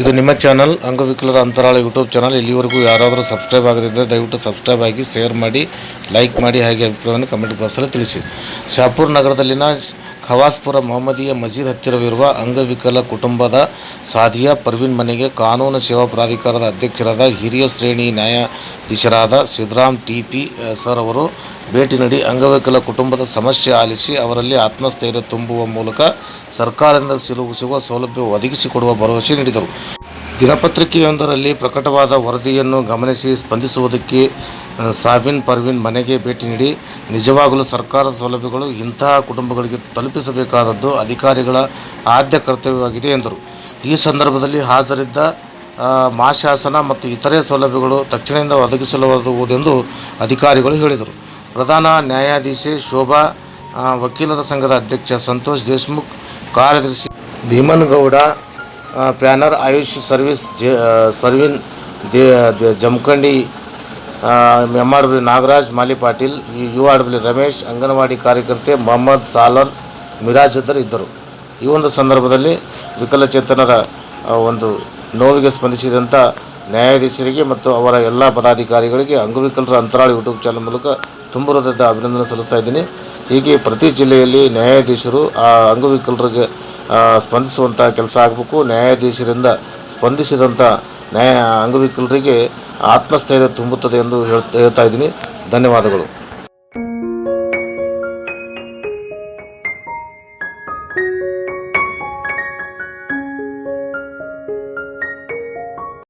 ಇದು ನಿಮ್ಮ ಚಾನಲ್ ಅಂಗವಿಕಲರ ಅಂತರಾಳ ಯೂಟ್ಯೂಬ್ ಚಾನಲ್ ಇಲ್ಲಿವರೆಗೂ ಯಾರಾದರೂ ಸಬ್ಸ್ಕ್ರೈಬ್ ಆಗದಿದ್ದರೆ ದಯವಿಟ್ಟು ಸಬ್ಸ್ಕ್ರೈಬ್ ಆಗಿ ಶೇರ್ ಮಾಡಿ ಲೈಕ್ ಮಾಡಿ, ಹಾಗೆ ಅಭಿಪ್ರಾಯವನ್ನು ಕಮೆಂಟ್ ಬಾಕ್ಸಲ್ಲಿ ತಿಳಿಸಿ. ಶಾಪುರ್ ನಗರದಲ್ಲಿನ ಖವಾಸ್ಪುರ ಮೊಹಮ್ಮದಿಯ ಮಸೀದ್ ಹತ್ತಿರವಿರುವ ಅಂಗವಿಕಲ ಕುಟುಂಬದ ಸಾದಿಯಾ ಪರ್ವಿನ್ ಮನೆಗೆ ಕಾನೂನು ಸೇವಾ ಪ್ರಾಧಿಕಾರದ ಅಧ್ಯಕ್ಷರಾದ ಹಿರಿಯ ಶ್ರೇಣಿ ನ್ಯಾಯಾಧೀಶರಾದ ಸಿದ್ದರಾಮ್ ಟಿ ಪಿ ಸರ್ ಅವರು ಭೇಟಿ ನೀಡಿ ಅಂಗವಿಕಲ ಕುಟುಂಬದ ಸಮಸ್ಯೆ ಆಲಿಸಿ ಅವರಲ್ಲಿ ಆತ್ಮಸ್ಥೈರ್ಯ ತುಂಬುವ ಮೂಲಕ ಸರ್ಕಾರದಿಂದ ಸಿಲುಗಿಸುವ ಸೌಲಭ್ಯ ಒದಗಿಸಿಕೊಡುವ ಭರವಸೆ ನೀಡಿದರು. ದಿನಪತ್ರಿಕೆಯೊಂದರಲ್ಲಿ ಪ್ರಕಟವಾದ ವರದಿಯನ್ನು ಗಮನಿಸಿ ಸ್ಪಂದಿಸುವುದಕ್ಕೆ ಸಾವಿನ್ ಪರ್ವಿನ್ ಮನೆಗೆ ಭೇಟಿ ನೀಡಿ, ನಿಜವಾಗಲೂ ಸರ್ಕಾರದ ಸೌಲಭ್ಯಗಳು ಇಂತಹ ಕುಟುಂಬಗಳಿಗೆ ತಲುಪಿಸಬೇಕಾದದ್ದು ಅಧಿಕಾರಿಗಳ ಆದ್ಯ ಕರ್ತವ್ಯವಾಗಿದೆ ಎಂದರು. ಈ ಸಂದರ್ಭದಲ್ಲಿ ಹಾಜರಿದ್ದ ಮಾಶಾಸನ ಮತ್ತು ಇತರೆ ಸೌಲಭ್ಯಗಳು ತಕ್ಷಣದಿಂದ ಒದಗಿಸಲಾಗುವುದೆಂದು ಅಧಿಕಾರಿಗಳು ಹೇಳಿದರು. ಪ್ರಧಾನ ನ್ಯಾಯಾಧೀಶೆ ಶೋಭಾ ವಕೀಲರ ಸಂಘದ ಅಧ್ಯಕ್ಷ ಸಂತೋಷ್ ದೇಶ್ಮುಖ್ ಕಾರ್ಯದರ್ಶಿ ಭೀಮನಗೌಡ ಪ್ಯಾನರ್ ಆಯುಷ್ ಸರ್ವಿಸ್ ಸರ್ವಿನ್ they Jamkhandi M R W Nagaraj, Mali Patil U R W Ramesh, anganwadi ಕಾರ್ಯಕರ್ತೆ ಮೊಹಮ್ಮದ್ ಸಾಲರ್ ಮಿರಾಜದ್ದರ್ ಇದ್ದರು ಈ ಒಂದು ಸಂದರ್ಭದಲ್ಲಿ ವಿಕಲಚೇತನರ ಒಂದು ನೋವಿಗೆ ಸ್ಪಂದಿಸಿದಂಥ ನ್ಯಾಯಾಧೀಶರಿಗೆ ಮತ್ತು ಅವರ ಎಲ್ಲ ಪದಾಧಿಕಾರಿಗಳಿಗೆ ಅಂಗವಿಕಲರ ಅಂತರಾಳ ಯೂಟ್ಯೂಬ್ ಚಾನಲ್ ಮೂಲಕ ತುಂಬ ಹೃದಯದ ಅಭಿನಂದನೆ ಸಲ್ಲಿಸ್ತಾ ಇದ್ದೀನಿ. ಹೀಗೆ ಪ್ರತಿ ಜಿಲ್ಲೆಯಲ್ಲಿ ನ್ಯಾಯಾಧೀಶರು ಆ ಅಂಗವಿಕಲರಿಗೆ ಸ್ಪಂದಿಸುವಂಥ ಕೆಲಸ ಆಗಬೇಕು. ನ್ಯಾಯಾಧೀಶರಿಂದ ಸ್ಪಂದಿಸಿದಂಥ ನ್ಯಾಯ ಅಂಗವಿಕಲರಿಗೆ ಆತ್ಮಸ್ಥೈರ್ಯ ತುಂಬುತ್ತದೆ ಎಂದು ಹೇಳ್ತಾ ಹೇಳ್ತಾ ಇದ್ದೀನಿ. ಧನ್ಯವಾದಗಳು.